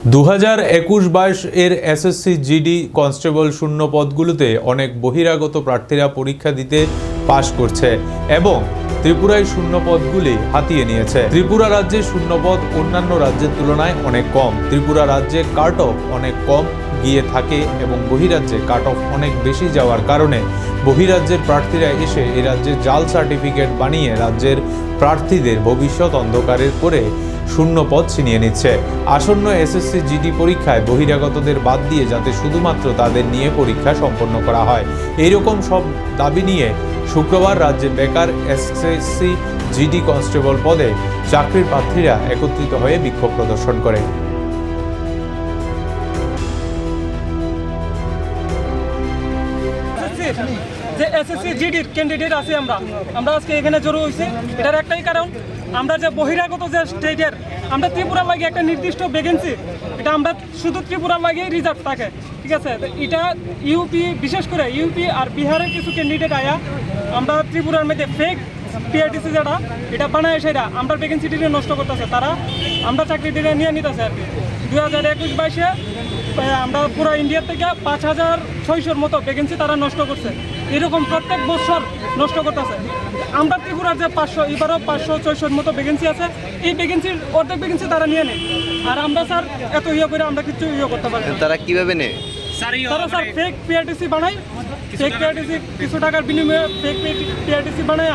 দু হাজার একুশ বাইশ এর এসএসসি জিডি কনস্টেবল শূন্য পদগুলোতে অনেক বহিরাগত প্রার্থীরা পরীক্ষা দিতে পাশ করছে এবং ত্রিপুরায় শূন্য পদগুলি হাতিয়ে নিয়েছে। ত্রিপুরা রাজ্যে শূন্য পদ অন্যান্য রাজ্যের তুলনায় অনেক কম। ত্রিপুরা রাজ্যে কাট অফ অনেক কম গিয়ে থাকে এবং বহিরাজ্যে কাট অফ অনেক বেশি যাওয়ার কারণে বহিরাজ্যের প্রার্থীরা এসে এ রাজ্যে জাল সার্টিফিকেট বানিয়ে রাজ্যের প্রার্থীদের ভবিষ্যৎ অন্ধকারের করে শূন্য পদ ছিনিয়ে নিচ্ছে। আসন্ন এসএসসি জিডি পরীক্ষায় বহিরাগতদের বাদ দিয়ে যাতে শুধুমাত্র তাদের নিয়ে পরীক্ষা সম্পন্ন করা হয়। এইরকম সব দাবি নিয়ে শুক্রবার রাজ্যে বেকার এসএসসি জিডি কনস্টেবল পদে চাকরির প্রার্থীরা একত্রিত হয়ে বিক্ষোভ প্রদর্শন করে। যে এসএসসি জিডির ক্যান্ডিডেট আছি আমরা। আমরা আজকে এখানে জড়ো হয়েছি এটার একটাই কারণ, আমরা যে বহিরাগত যে স্টেটের আমরা ত্রিপুরার লাগে একটা নির্দিষ্ট ভ্যাকেন্সি এটা আমরা শুধু ত্রিপুরার লাগে রিজার্ভ থাকে। ঠিক আছে? এটা ইউপি বিশেষ করে ইউপি আর বিহারের কিছু ক্যান্ডিডেট আয়া, আমরা ত্রিপুরার মধ্যে ফেক পিআরটিসি যেটা এটা বানায় সেটা আমরা ভ্যাকেন্সিটিকে নষ্ট করতেছে। তারা, আমরা চাকরিটিকে নিয়ে নিতেছে আর কি। দু হাজার একুশ বাইশে আমরা পুরো ইন্ডিয়ার থেকে পাঁচ হাজার ছয়শোর মতো ভ্যাকেন্সি তারা নষ্ট করছে। এরকম প্রত্যেক বছর নষ্ট করতেছে। আমরা ত্রিপুরার যে পাঁচশো এবারও পাঁচশো ছয়শোর মতো ভ্যাকেন্সি আছে। এই ভ্যাকেন্সির অর্ধেক ভ্যাকেন্সি তারা নিয়ে নেয়। আর আমরা স্যার এত ইয়ে করে আমরা কিছু ইয়ে করতে পারি তারা কীভাবে নেয়? তারা স্যার ফেক পিআরটিসি বানায়। ফেক পিআরটিসি কিছু টাকার বিনিময়ে ফেক পিআরটিসি বানায়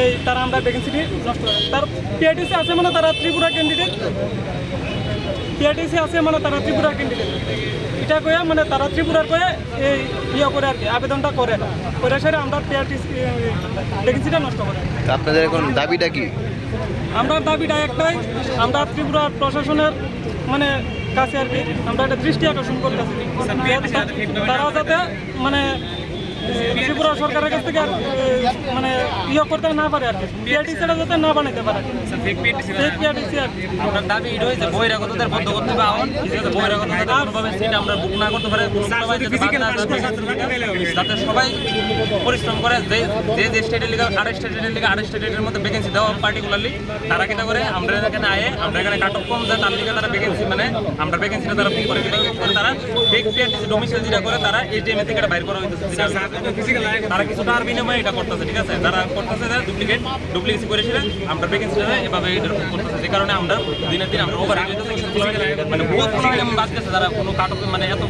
এই তারা আমরা ভ্যাকেন্সিটি নষ্ট করে তার পিআরটিসি আছে মানে তারা ত্রিপুরা ক্যান্ডিডেট পিআরটিসি আছে মানে তারা ত্রিপুরা ক্যান্ডিডেট এটা কয়ে মানে তারা ত্রিপুরার কয়ে এই ইয়ে করে আর কি আবেদনটা করে না। করে সেরে আমরা পিআরটিসি ভ্যাকেন্সিটা নষ্ট করে। আপনাদের এখন দাবিটা কি? আমরা দাবিটা একটাই আমরা ত্রিপুরা প্রশাসনের মানে কাছে আর কি আমরা একটা দৃষ্টি আকর্ষণ করতেছি। তারা যাতে মানে ত্রিপুরা সরকারের কাছ থেকে আর মানে ইয়ে করতে না পারে আর কি। পিআরটিসিটা যাতে না বানাইতে পারে। ফেক পিআরটিসি আর কি। দাবি এটা হয়েছে বহিরাগতদের বন্ধ করতে হবে আহ্বান ঠিক বহিরাগত যাতে কোনোভাবে সিট আমরা বুক না করতে পারে যাতে সবাই পরিশ্রম করে যে যে যে স্টেটের লিগে আড়াই স্টেটের লিগে আড়াই স্টেটের মধ্যে ভ্যাকেন্সি দেওয়া পার্টিকুলারলি তারা কিনা করে? আমরা এখানে আয়ে আমরা এখানে কাট অফ কম যায় তার লিগে তারা ভ্যাকেন্সি মানে আমরা ভ্যাকেন্সিটা তারা বুক করে তারা ফেক পিআরটিসি ডোমিসাইল যেটা করে তারা এটিএম থেকে এটা বাইর করা হইতেছে। তারা কিছু টাকার বিনিময়ে এটা করতেছে ঠিক আছে? তারা করতেছে যে ডুপ্লিকেট ডুপ্লিকেসি করে আমরা ভ্যাকেন্সি এভাবে করতেছে। যে কারণে আমরা দিনের দিন আমরা ওভার মানে বহুত প্রবলেম বাঁচতেছে তারা কোনো কাটক মানে এত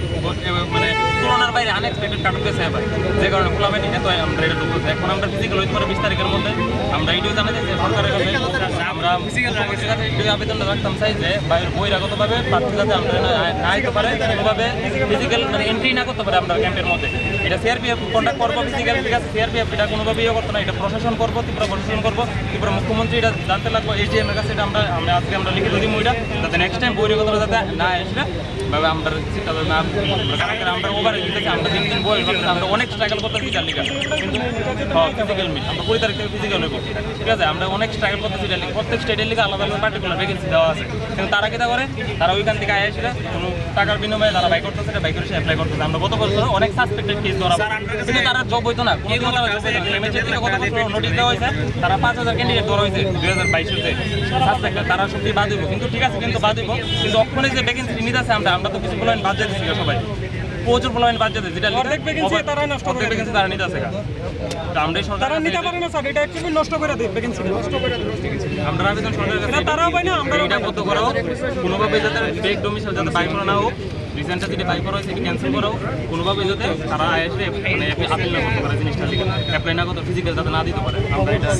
মানে তুলনার বাইরে আনএক্সপেক্টেড কাটক গেছে এবার। যে কারণে খোলাবে এত আমরা এটা এখন আমরা ফিজিক্যাল হইতে পারে বিশ তারিখের মধ্যে। আমরা এটাও জানাই যে সরকারের কাছে। চাই যে বাইরের বহিরাগতভাবে প্রার্থী আমরা না ফিজিক্যাল মানে এন্ট্রি না করতে পারে আমরা ক্যাম্পের মধ্যে। এটা সিআরপিএফ কন্ট্যাক্ট করব ফিজিক্যাল ঠিক আছে সিআরপিএফ এটা কোনোভাবে ইয়ে করতো না, এটা প্রশাসন করব, ত্রিপুরা প্রশাসন করব, ত্রিপুরা মুখ্যমন্ত্রী এটা জানতে লাগবো এইচডিএম এর কাছে আমরা আমরা আজকে আমরা লিখিত দিব এটা, যাতে নেক্সট টাইম বহিরাগতরা যাতে না ভাবে আমরা আমরা ওভারে আমরা দিন দিন আমরা অনেক স্ট্রাগল করতেছি কিন্তু মিট আমরা কুড়ি তারিখ থেকে ফিজিক্যাল হইব। ঠিক আছে, আমরা অনেক স্ট্রাগল করতেছি প্রত্যেক স্টেটের লিগে আলাদা আলাদা পার্টিকুলার ভ্যাকেন্সি দেওয়া আছে। কিন্তু তারা কি করে? তারা ওইখান থেকে আয় এসে কোনো টাকার বিনিময়ে তারা বাই করতেছে এটা বাই করে সে অ্যাপ্লাই করতেছে। আমরা গত বছর অনেক সাসপেক্টেড কেস ধরা কিন্তু তারা জব হইতো না। কোনো তারা হইতো না। থেকে গত বছর নোটিশ দেওয়া হয়েছে। তারা পাঁচ হাজার ক্যান্ডিডেট ধরা হয়েছে দুই হাজার বাইশের সাসপেক্টেড তারা সত্যি বাদ হইব। কিন্তু ঠিক আছে, কিন্তু বাদ হইব। কিন্তু অক্ষণে যে ভ্যাকেন্সি নিতে আছে আমরা আমরা তো কিছু ফলাইন বাদ দিয়ে দিচ্ছি সবাই। প্রচুর দিয়ে দিচ্ছি যেটা অর্ধেক vacancy তারাই নষ্ট করে অর্ধেক তারা নিতে আছে আমরা সরকার তারা নিতে পারে না স্যার এটা অ্যাকচুয়ালি নষ্ট করে দেয় ভ্যাকেন্সি নষ্ট করে দেয় আমরা আবেদন সরকারের কাছে এটা তারাও পায় না আমরাও এটা বন্ধ করো কোনোভাবে যাতে ফেক ডোমিসাইল যাতে বাই করা না হোক রিসেন্টটা যেটা বাই করা হয়েছে সেটা ক্যান্সেল করো কোনোভাবে যাতে তারা এসে মানে আপিল না করতে পারে জিনিসটা লিখে। অ্যাপ্লাই না করতে ফিজিক্যাল যাতে না দিতে পারে। আমরা এটা